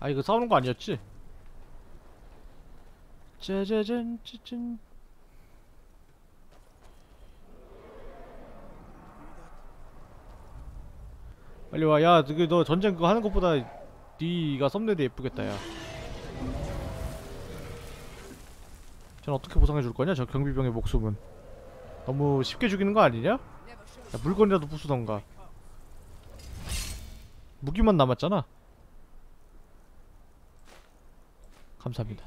아 이거 싸우는 거 아니었지? 짜자잔 짜잔 빨리 와 야 너 전쟁 그거 하는 것보다 네가 썸네일이 예쁘겠다 야. 전 어떻게 보상해 줄 거냐 저 경비병의 목숨은 너무 쉽게 죽이는 거 아니냐? 야, 물건이라도 부수던가 무기만 남았잖아 감사합니다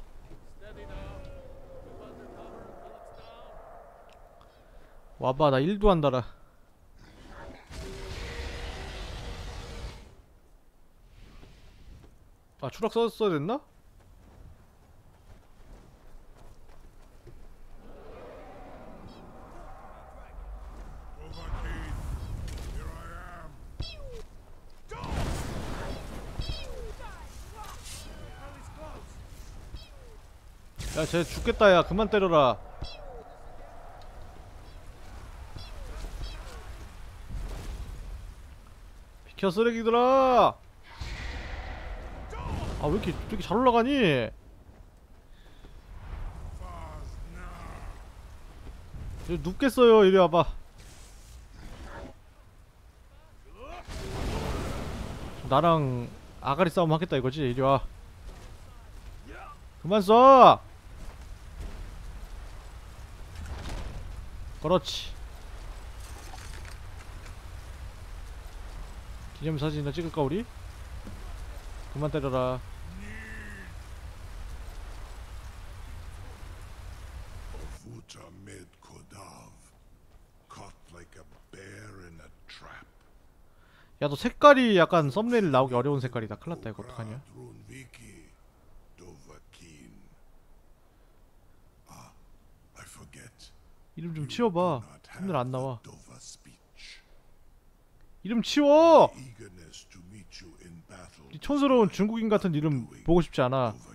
와봐 나 1도 안 달아 아 추락 썼어야 됐나? 야, 쟤 죽겠다, 야. 그만 때려라. 비켜, 쓰레기들아! 아, 왜 이렇게, 이렇게 잘 올라가니? 눕겠어요, 이리 와봐. 나랑 아가리 싸움 하겠다 이거지? 이리 와. 그만 써! 그렇지 기념사진이나 찍을까 우리? 그만 때려라. 야 너 색깔이 약간 썸네일 나오기 어려운 색깔이다 큰일났다 이거 어떡하냐 Runviki, Dovahkiin. Ah, I forget. 이름 좀 치워봐 have 안 나와. 이름 치워! 이 촌스러운 중국인 같은 이름 보고 싶지 않아 hmm.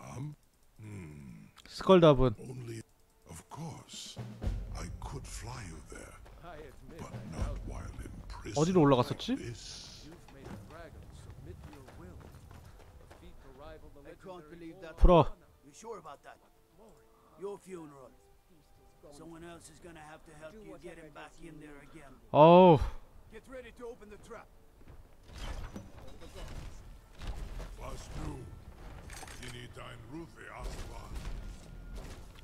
Um, 스컬답은 only, of course, I could fly you there, but not while in prison. 어디로 올라갔었지? like this. I can't believe that. 풀어 You sure about that? Your funeral. Someone else is gonna have to help you get him back in there again. 어우 Get ready to open the trap. Was du,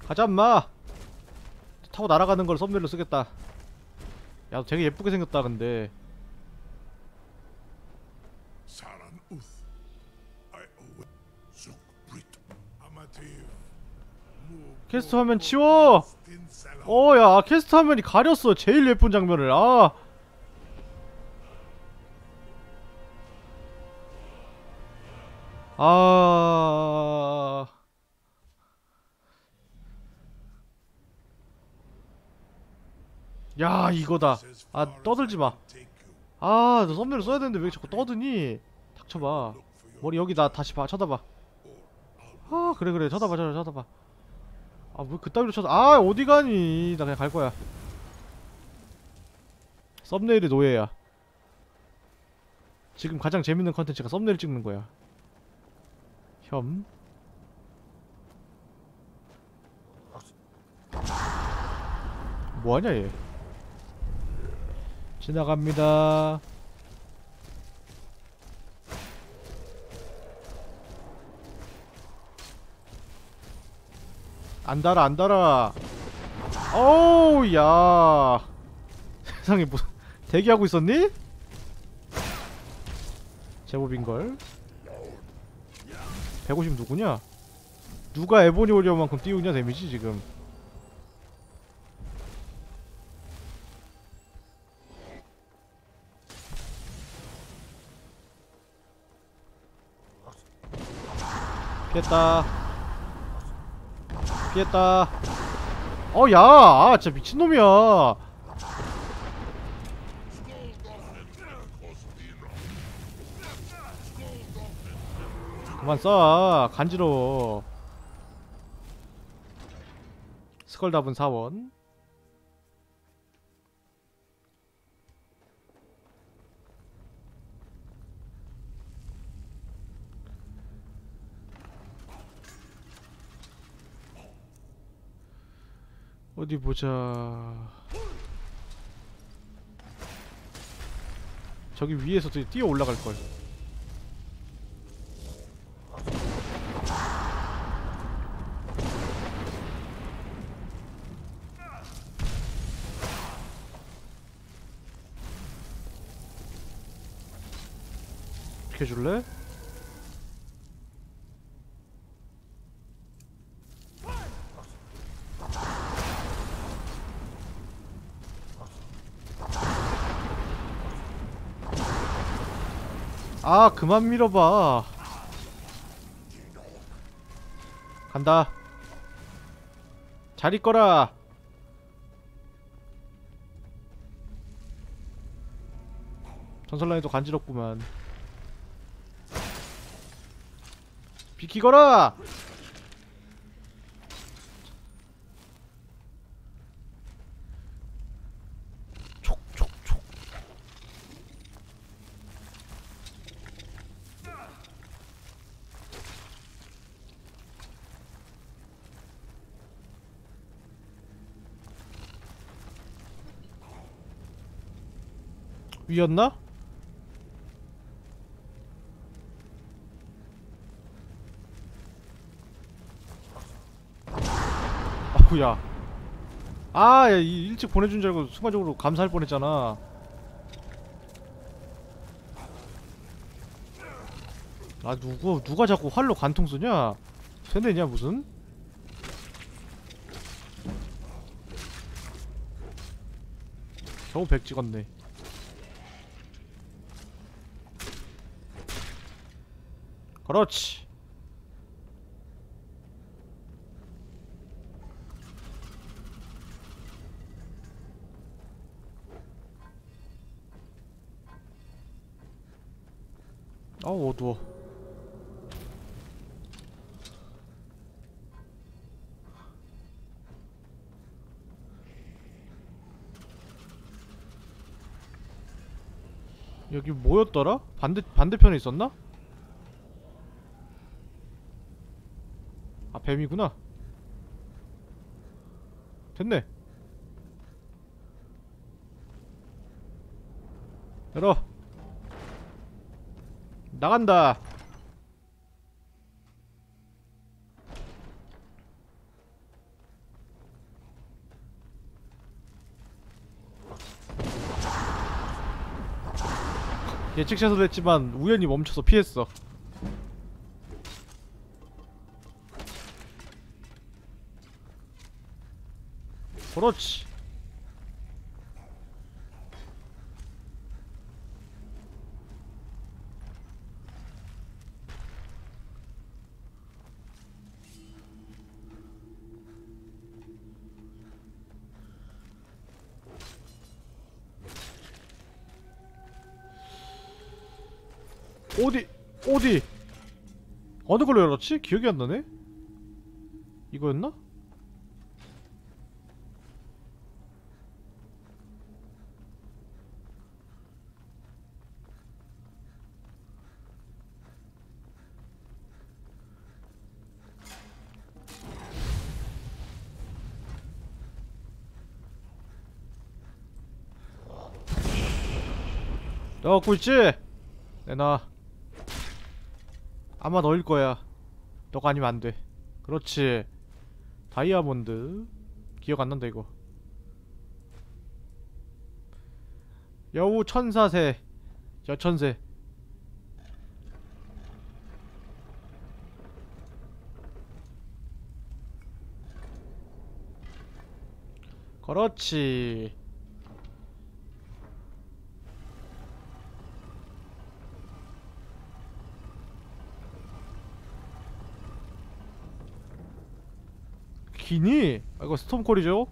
가자 엄마. 타고 날아가는 걸 썸네일로 쓰겠다. 야 되게 예쁘게 생겼다 근데. Mu- 캐스트 화면 치워! Stin Salam. 어야 캐스트 화면이 가렸어. 제일 예쁜 장면을. 아. 아... 야 이거다 아 떠들지 I 마 can take you. 아, 너 썸네일 써야 되는데 왜 자꾸 떠드니? 닥쳐봐. 머리 여기 나 다시 봐, 쳐다봐. 아, 그래 그래, 쳐다봐, 쳐다봐, 쳐다봐. 아, 왜 그따위로 쳐다? 아, 어디 가니? 나 그냥 갈 거야. 썸네일이 노예야. 지금 가장 재밌는 컨텐츠가 썸네일 찍는 거야. 혐. 뭐하냐 얘? 지나갑니다. 안 달아 안 달아 어우 야 세상에 뭐 대기하고 있었니? 제법인걸 150 누구냐? 누가 에보니 오리어만큼 띄우냐 데미지 지금 됐다. 피했다. 어야 아, 진짜 미친놈이야. 그만 쏴 간지러워. 스컬 답은 4원. 어디 보자 저기 위에서 뛰어 올라갈 걸 비켜줄래? 아 그만 밀어봐. 간다. 잘 있거라. 전설라인도 간지럽구만. 비키거라 위였나? 아후야 아, 야, 이 일찍 보내준 줄 알고 순간적으로 감사할 뻔했잖아. 아, 누구, 누가 자꾸 활로 관통 쓰냐? 세뇌냐, 무슨? 겨우 100 찍었네. 그렇지. 아우 어두워 여기 뭐였더라? 반대 반대편에 있었나? 뱀이구나 됐네 열어 나간다. 예측샷을 했지만 우연히 멈춰서 피했어. 그렇지. 어디 어디 어느 걸로 열었지? 기억이 안 나네. 이거였나? 너 갖고 있지? 내놔. 아마 너일 거야. 너가 아니면 안 돼. 그렇지. 다이아몬드. 기억 안 난다 이거. 여우 천사새. 여천새. 그렇지. 기니? 아, 이거 스톰콜이죠?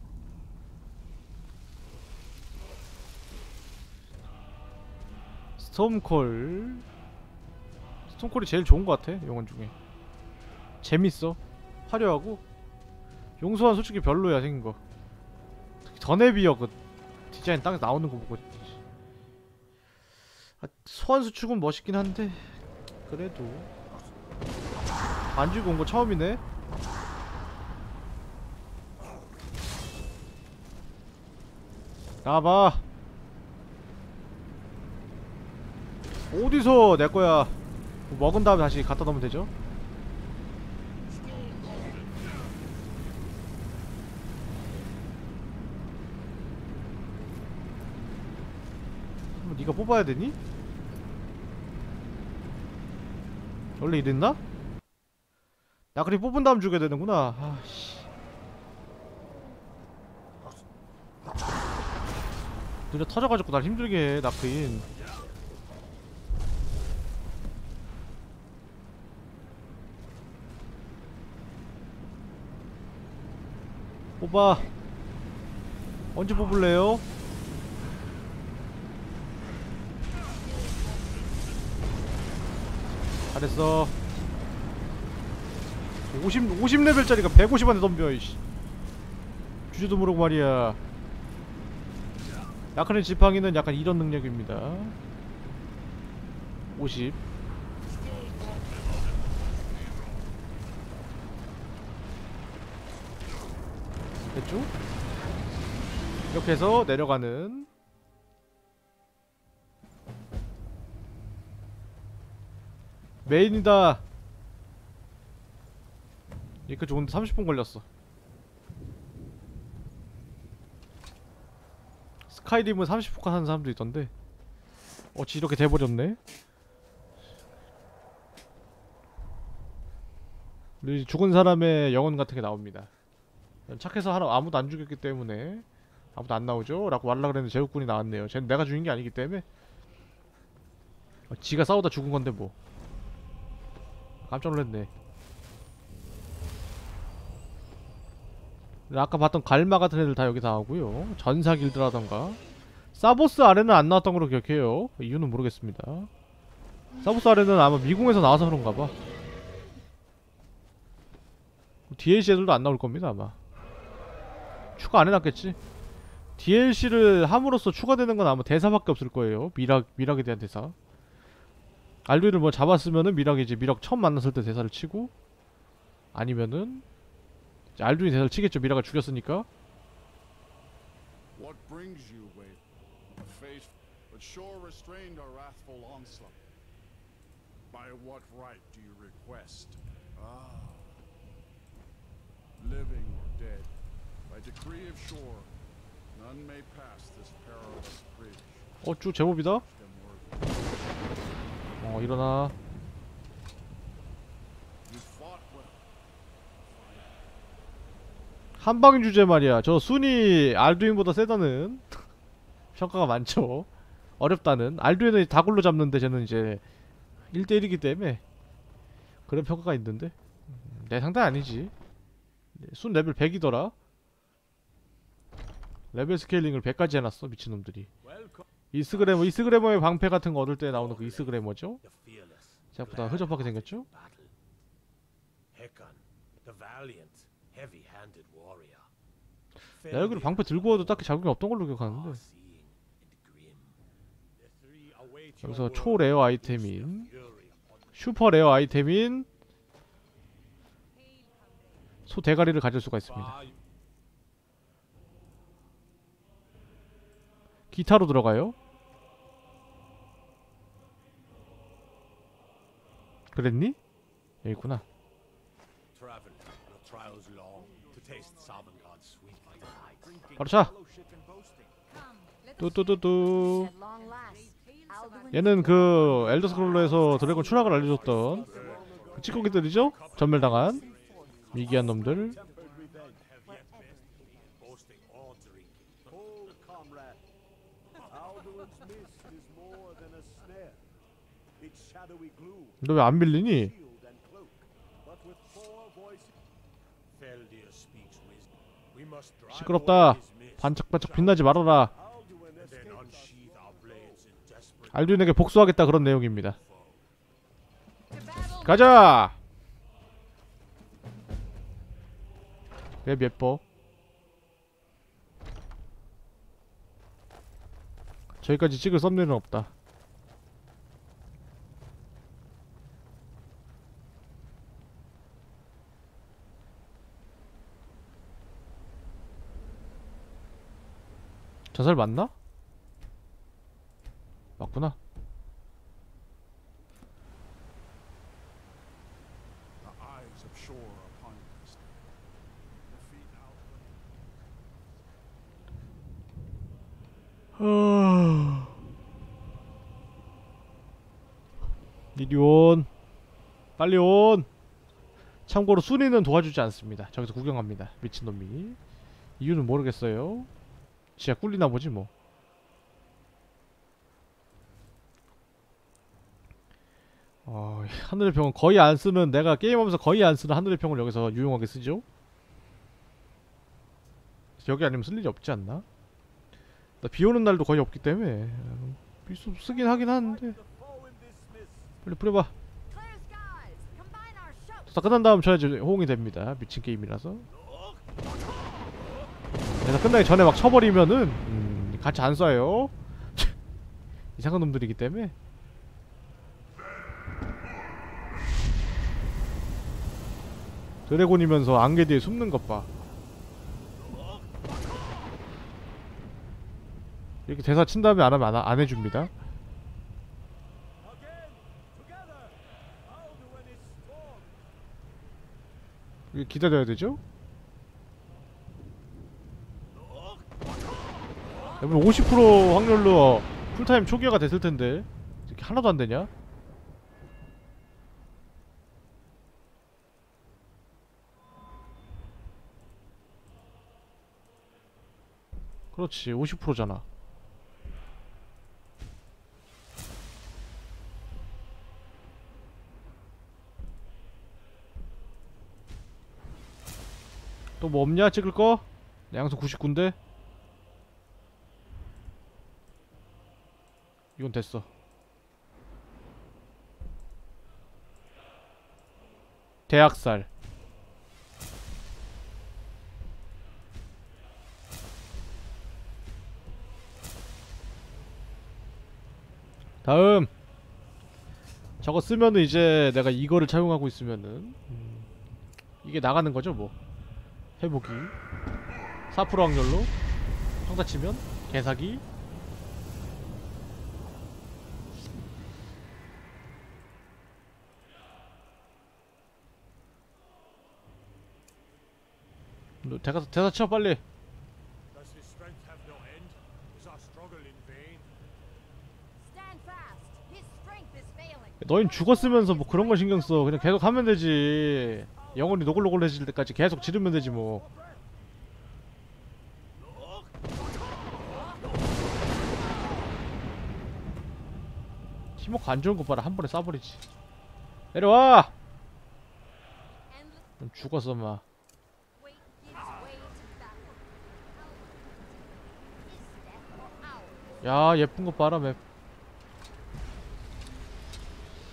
스톰콜. 스톤콜이 제일 좋은 것 같아 용원 중에. 재밌어. 화려하고. 용서한 솔직히 별로야 생긴 거. 특히 전에 비어 그 디자인 딱 나오는 거 보고 아, 소환 수 축은 멋있긴 한데 그래도. 안 주고 온 거 처음이네 나봐. 어디서 내 거야? 뭐 먹은 다음에 다시 갖다 놓으면 되죠? 네가 뽑아야 되니? 원래 이랬나? 나 그리 뽑은 다음 죽여야 되는구나. 아씨 느려 터져가지고 날 힘들게 해 나크인. 뽑아 언제 뽑을래요? 잘했어. 50, 50레벨짜리가 150원에 덤벼 이씨. 주제도 모르고 말이야 약간의 지팡이는 약간 이런 능력입니다. 50 됐죠? 이렇게 해서 내려가는. 메인이다. 이렇게 좋은데 30분 걸렸어 스카이림은 30분간 하는 사람도 있던데. 어찌 이렇게 돼버렸네. 이 죽은 사람의 영혼 같은 게 나옵니다. 착해서 하나 아무도 안 죽였기 때문에 아무도 안 나오죠? 라고 말라 그랬는데 제국군이 나왔네요. 쟤는 내가 죽인 게 아니기 때문에. 어, 지가 싸우다 죽은 건데 뭐. 깜짝 놀랐네 아까 봤던 갈마 같은 애들 다 여기 다 하고요. 전사 길드라던가. 사보스 아래는 안 나왔던 걸로 기억해요. 이유는 모르겠습니다. 사보스 아래는 아마 미궁에서 나와서 그런가봐. DLC 애들도 안 나올 겁니다 아마. 추가 안 해놨겠지? DLC를 함으로써 추가되는 건 아마 대사밖에 없을 거예요. 미락, 미락에 대한 대사. 알루이를 뭐 잡았으면은 미락이 이제 미락 처음 만났을 때 대사를 치고 아니면은 알두이 대사를 치겠죠 미락을 죽였으니까 What brings you, Wade? A face, but sure restrained our wrathful onslaught. By what right do you request? Ah. Living or dead, by decree of shore, none may pass this perilous bridge. 어쭈 제법이다. 어 일어나 한방 주제 말이야. 저 순위 알두인보다 세다는 평가가 많죠. 어렵다는. 알두인은 다굴로 잡는데 쟤는 이제 1대1이기 때문에 그런 평가가 있는데. 음, 내 상대 아니지. 순 레벨 100이더라. 레벨 스케일링을 100까지 해놨어 미친놈들이. 이스그래머 이스그래머의 방패 같은 거 얻을 때 나오는 그 fearless, 생각보다 흐접하게 생겼죠 나 여기로 방패 들고 와도 딱히 자극이 없던 걸로 기억하는데 여기서. 초레어 아이템인 슈퍼 레어 아이템인 소 대가리를 가질 수가 있습니다. 기타로 들어가요. 그랬니? 여기 있구나. 바로 차. 뚜뚜뚜뚜. 얘는 그 엘더 스크롤러에서 드래곤 추락을 알려줬던 그 찌꺼기들이죠? 전멸당한 미기한 놈들. 너 왜 안 밀리니? 시끄럽다. 반짝반짝 빛나지 말아라. 알두인에게 복수하겠다 그런 내용입니다. 가자. 맵 예뻐. 저기까지 찍을 썸네일은 없다. 저살 맞나? 맞구나. 이리 온. 빨리 온. 참고로 순이는 도와주지 않습니다. 저기서 구경합니다. 미친놈이. 이유는 모르겠어요. 진짜 꿀리나 보지 뭐. 어, 하늘의 병은 거의 안 쓰는 내가 게임하면서 거의 안 쓰는 하늘의 병을 여기서 유용하게 쓰죠. 여기 아니면 쓸 일이 없지 않나? 나 비 오는 날도 거의 없기 때문에 비 쓰- 쓰긴 하긴 하는데 빨리 뿌려봐. 다 끝난 다음 쳐야지 호응이 됩니다 미친 게임이라서 내가 끝나기 전에 막 쳐버리면은 음, 같이 안 쏴요. 이상한 놈들이기 때문에. 드래곤이면서 안개 뒤에 숨는 것봐. 이렇게 대사 친 다음에 안 하면 안, 안 해줍니다. 기다려야 되죠? 여러분 50% 확률로 풀타임 초기화가 됐을 텐데 이렇게 하나도 안 되냐? 그렇지 50%잖아 또 뭐 없냐 찍을 거? 내 양손 99인데 이건 됐어. 대학살. 다음. 저거 쓰면은 이제 내가 이거를 차용하고 있으면은 음, 이게 나가는 거죠 뭐. 회복이. 4% 확률로. 평타 치면 개사기 너 대사 대사 쳐 빨리. 너흰 죽었으면서 뭐 그런 걸 신경 써 그냥 계속 하면 되지 영혼이 노글노글해질 때까지 계속 지르면 되지 뭐 팀워크 안 좋은 거 봐라 한 번에 쏴버리지 내려와 죽었어 마 야 예쁜 거 봐라 맵.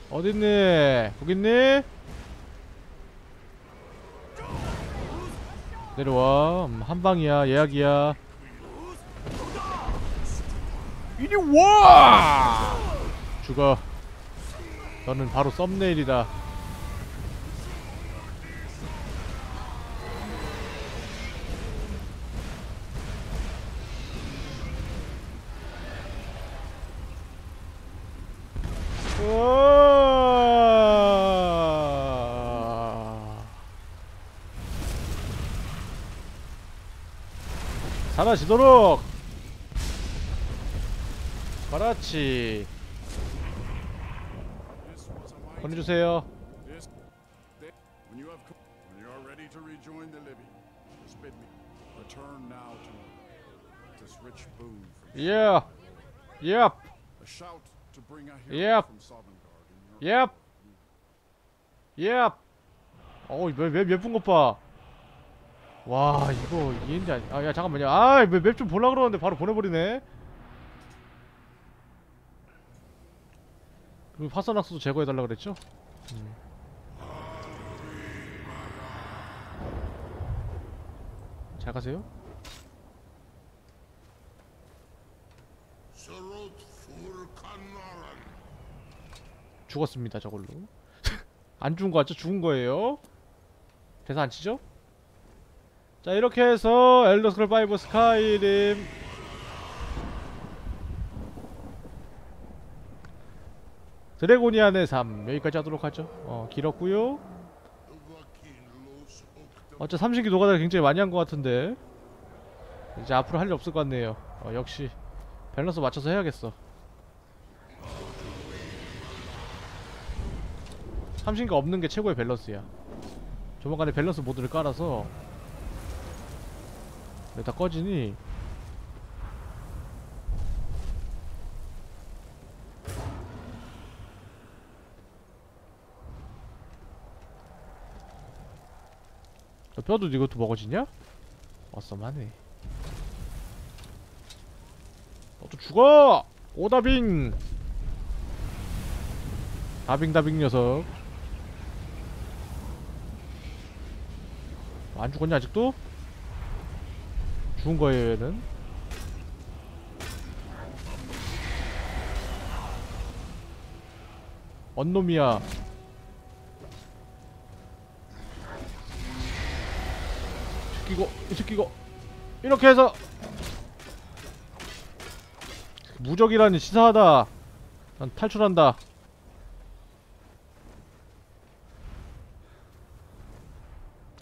어딨니? 거기 있니? 내려와. 음, 한방이야 예약이야. 이리 와! 죽어. 너는 바로 썸네일이다 사라지도록 그렇지 보내주세요 예 예. hero Yep. your 예. 예. 어우 맵, 맵 예쁜 것 봐. 와 이거 이해인지 아니야. 아, 잠깐만요 아맵 좀 볼라 그러는데 바로 보내버리네 그리고 파선낙수도 제거해달라 그랬죠? 음. 잘 가세요 죽었습니다 저걸로 안 죽은 거 같죠? 죽은 거예요? 대사 안 치죠? 자 이렇게 해서 엘더 스크롤 5 스카이림 드래고니안의 삶 여기까지 하도록 하죠. 어 ukta. 어째 삼신기 노가다를 굉장히 많이 한 것 같은데 이제 앞으로 할 일 없을 것 같네요. 어, 역시 밸런스 맞춰서 해야겠어. 삼신기 없는 게 최고의 밸런스야. 조만간에 밸런스 모드를 깔아서 왜 다 꺼지니? 너 뼈도 이것도 먹어지냐? 어썸하네. 너도 죽어! 오다빙! 다빙다빙 녀석. 안 죽었냐 아직도? 죽은 거예요 얘는. 언놈이야. 새끼고 이 새끼고 이렇게 해서 무적이라니 치사하다 난 탈출한다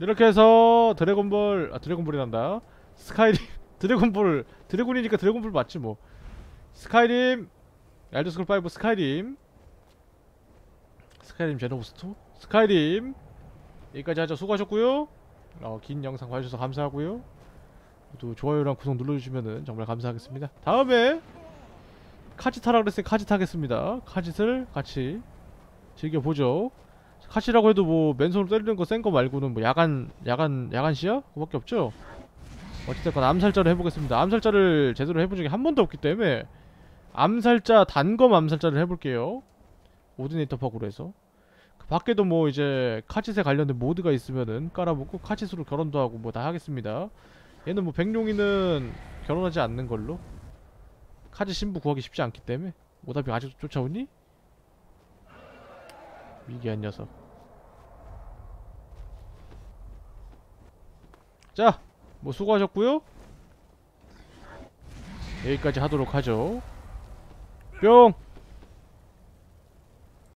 이렇게 해서 드래곤볼 아 드래곤볼이 난다 스카이림 드래곤볼 드래곤이니까 드래곤볼 맞지 뭐 스카이림 엘드스크롤 5 스카이림 스카이림 제노브스토 스카이림 여기까지 하죠 수고하셨고요 어, 긴 영상 봐주셔서 감사하고요. 또 좋아요랑 구독 눌러주시면은 정말 감사하겠습니다. 다음에 카짓 하라 그랬으니 카짓 하겠습니다. 카짓을 같이 즐겨보죠. 카짓이라고 해도 뭐 맨손으로 때리는 거 센 거 말고는 뭐 야간 야간 야간 시야 그밖에 없죠. 어쨌든 암살자를 해보겠습니다. 암살자를 제대로 해본 적이 한 번도 없기 때문에 암살자 단검 암살자를 해볼게요. 오디네이터 퍽으로 해서 그 밖에도 뭐 이제 카짓에 관련된 모드가 있으면은 깔아보고 카짓으로 결혼도 하고 뭐 다 하겠습니다. 얘는 뭐 백룡이는 결혼하지 않는 걸로 카짓 신부 구하기 쉽지 않기 때문에 오답이 아직도 쫓아오니? 미개한 녀석. 자, 뭐 수고하셨고요. 여기까지 하도록 하죠. 뿅.